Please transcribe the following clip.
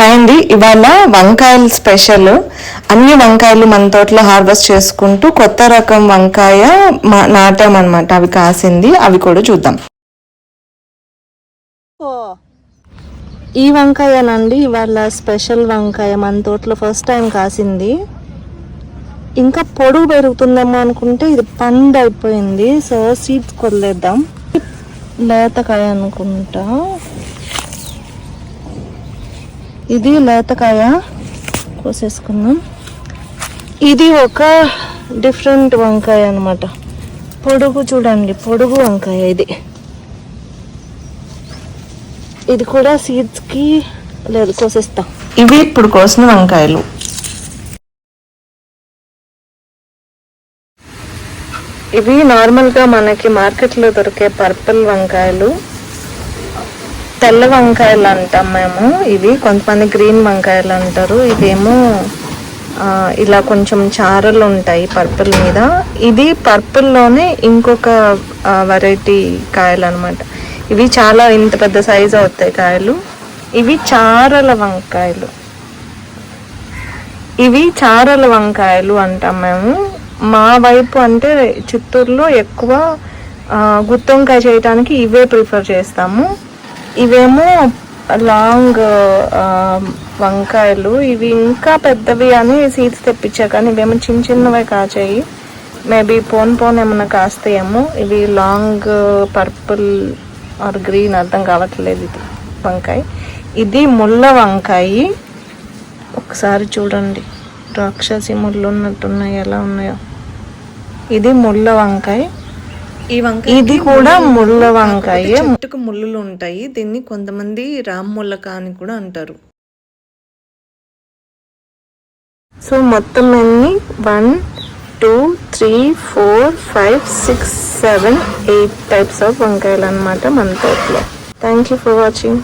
Hi అండి ఇవాళ వంకాయలు స్పెషల్ అన్ని వంకాయలు మన తోటలో హార్వెస్ట్ చేసుకుంటూ కొత్త రకం వంకాయ మా- నాటామన్నమాట. అవి కాసింది అవి కూడా చూద్దాం. ఈ వంకాయనండి ఇవాళ స్పెషల్ వంకాయ. మన తోటలో ఫస్ట్ టైం కాసింది. ఇంకా పొడుగు పెరుగుతుందేమో అనుకుంటే ఇది పండు అయిపోయింది. సో సీడ్స్ కొద్దిద్దాం లేతకాయ అనుకుంటా. ఇది లేతకాయ కోసేసుకుందాం. ఇది ఒక డిఫరెంట్ వంకాయ అన్నమాట. పొడుగు చూడండి పొడుగు వంకాయ ఇది. ఇది కూడా సీడ్స్కి లేదు కోసేస్తాం. ఇవి ఇప్పుడు కోసిన వంకాయలు. ఇవి నార్మల్గా మనకి మార్కెట్లో దొరికే పర్పుల్ వంకాయలు. తెల్ల వంకాయలు అంటాం మేము. ఇవి కొంతమంది గ్రీన్ వంకాయలు అంటారు. ఇవేమో ఇలా కొంచెం చారలు ఉంటాయి పర్పుల్ మీద. ఇది పర్పుల్లోనే ఇంకొక వెరైటీ కాయలు అనమాట ఇవి చాలా ఇంత పెద్ద సైజు అవుతాయి కాయలు. ఇవి చారల వంకాయలు. ఇవి చారల వంకాయలు అంటాం మేము. మా వైపు అంటే చిత్తూరులో ఎక్కువ గుత్తొంకాయ గుత్తి వంకాయ చేయడానికి ఇవే ప్రిఫర్ చేస్తాము. ఇవేమో లాంగ్ వంకాయలు. ఇవి ఇంకా పెద్దవి అని సీడ్స్ తెప్పించా కానీ ఇవేమో చిన్న చిన్నవి కాచాయి. మేబీ పోన్ పోన్ ఏమన్నా కాస్తాయేమో. ఇవి లాంగ్ పర్పుల్ ఆర్ గ్రీన్ అర్థం కావట్లేదు ఇది వంకాయ. ఇది ముళ్ళ వంకాయ. ఒకసారి చూడండి. రాక్షసి ముళ్ళు ఉన్నట్టున్నాయి ఎలా ఉన్నాయో. ఇది ముళ్ళ వంకాయ. ఈ వంకాయ ఇది కూడా ముళ్ళ వంకాయ. చెట్టుకు ముళ్ళులు ఉంటాయి దీన్ని కొంతమంది రామ్ ముల్లక అని కూడా అంటారు. సో మొత్తం ఎన్ని? One two three four five six seven eight types of వంకాయలు అనమాట మన తోటలో. Thank you for watching.